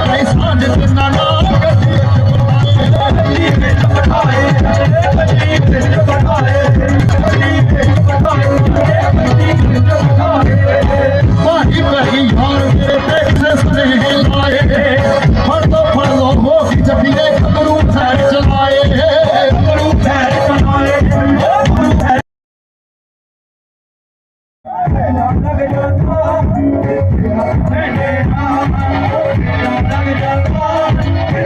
ਭਾਈ Hey, hey, hey,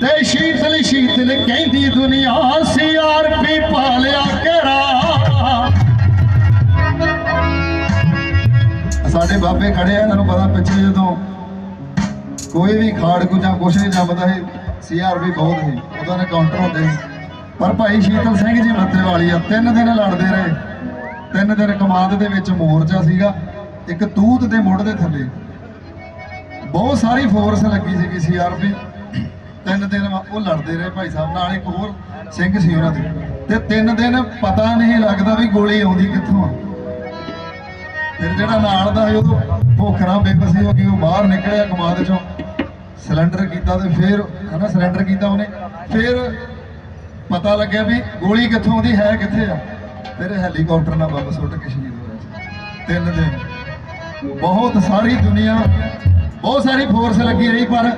ਤੇ ਸ਼ੀਤਲ ਸ਼ੀਤਲ ਕਹਿੰਦੀ ਦੁਨੀਆ ਸੀਆਰਪੀ ਪਾਲਿਆ ਕਰਾ। ਸਾਡੇ ਬਾਬੇ ਖੜੇ ਆ ਇਹਨਾਂ ਨੂੰ ਪਤਾ ਪਿੱਛੇ ਜਦੋਂ ਕੋਈ ਵੀ ਖਾੜ ਕੋ ਜਾਂ ਕੁਛ ਨਹੀਂ ਜੰਮਦਾ ਹੈ ਸੀਆਰਪੀ ਬਹੁਤ ਹੈ ਉਹਦਾ ਨੇ ਕਾਊਂਟਰ ਹੁੰਦੇ ਸੀ। ਪਰ ਭਾਈ ਸ਼ੀਤਲ ਸਿੰਘ ਜੀ ਮੱਤੇ ਵਾਲੀ ਆ, ਤਿੰਨ ਦਿਨ ਲੜਦੇ ਰਹੇ। ਤਿੰਨ ਦਿਨ ਕਮਾਦ ਦੇ ਵਿੱਚ ਮੋਰਚਾ ਸੀਗਾ, ਇੱਕ ਤੂਤ ਦੇ ਮੁੱਢ ਦੇ ਥੱਲੇ। ਬਹੁਤ ਸਾਰੀ ਫੋਰਸ ਲੱਗੀ ਸੀਗੀ ਸੀਆਰਪੀ ਤਿੰਨ ਦਿਨ ਉਹ ਲੜਦੇ ਰਹੇ ਭਾਈ ਸਾਹਿਬ, ਨਾਲ ਇੱਕ ਹੋਰ ਸਿੰਘ ਸੀ ਉਹਨਾਂ ਦੇ। ਤੇ ਤਿੰਨ ਦਿਨ ਪਤਾ ਨਹੀਂ ਲੱਗਦਾ ਵੀ ਗੋਲੀ ਆਉਂਦੀ ਕਿੱਥੋਂ ਆ। ਫਿਰ ਜਿਹੜਾ ਨਾਲ ਦਾ ਉਹ ਭੁੱਖਰਾ ਬੇਬਸੀ ਹੋ ਗਈ ਉਹ ਬਾਹਰ ਨਿਕਲਿਆ ਕਮਾਦ ਚੋਂ। ਸਿਲੰਡਰ ਕੀਤਾ ਤੇ ਫਿਰ, ਹਨਾ, ਸਿਲੰਡਰ ਕੀਤਾ ਉਹਨੇ। ਫਿਰ ਪਤਾ ਲੱਗਿਆ ਵੀ ਗੋਲੀ ਕਿੱਥੋਂ ਆਉਂਦੀ, ਹੈ ਕਿੱਥੇ ਆ? ਫਿਰ ਹੈਲੀਕਾਪਟਰ ਨਾਲ ਬੰਬ ਸੁੱਟ ਕੇ ਸ਼ਹੀਦ ਹੋਇਆ ਸੀ। ਤਿੰਨ ਦਿਨ। ਬਹੁਤ ਸਾਰੀ ਦੁਨੀਆ, ਬਹੁਤ ਸਾਰੀ ਫੋਰਸ ਲੱਗੀ ਰਹੀ, ਪਰ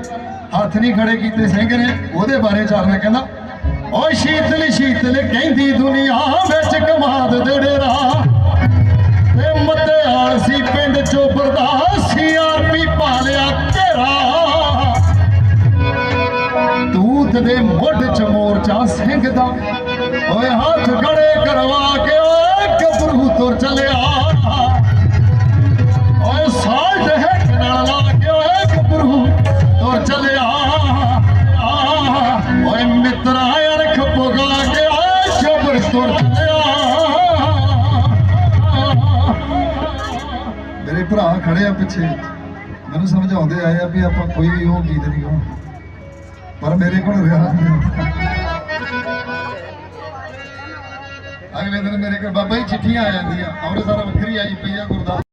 ਹੱਥ ਨਹੀਂ ਖੜੇ ਕੀਤੇ ਸਿੰਘ ਨੇ। ਉਹਦੇ ਬਾਰੇ ਚਾਰਨਾ ਕਹਿੰਦਾ ਓ ਸ਼ੀਤਲ ਸ਼ੀਤਲ, ਕਹਿੰਦੀ ਦੁਨੀਆ ਵਿੱਚ ਕਮਾਦ ਡੇਰਾ ਤੇ ਮੱਤੇ ਆਲਸੀ ਪਿੰਡ ਚੋਂ ਬਰਦਾਸੀ ਆਰਪੀ ਪਾਲਿਆ ਤੇਰਾ। ਤੂਤ ਦੇ ਮੁੱਢ ਚ ਮੋਰਚਾ ਸਿੰਘ ਦਾ। ਓਏ ਹਾਂ ਖੜੇ ਆ ਪਿੱਛੇ। ਮੈਨੂੰ ਸਮਝਾਉਂਦੇ ਆਏ ਆ ਵੀ ਆਪਾਂ ਕੋਈ ਵੀ ਉਹ ਗੀਤ ਨਹੀਂ ਗਾਉਣਾ ਪਰ ਮੇਰੇ ਕੋਲ ਰਿਹਾ ਅਗਲੇ ਦਿਨ ਮੇਰੇ ਕੋਲ ਬਾਬਾ ਜੀ ਚਿੱਠੀਆਂ ਆ ਜਾਂਦੀਆਂ। ਅੰਮ੍ਰਿਤਸਰ ਵੱਖਰੀ ਆਈ ਪਈ ਆ ਗੁਰਦਾਸ।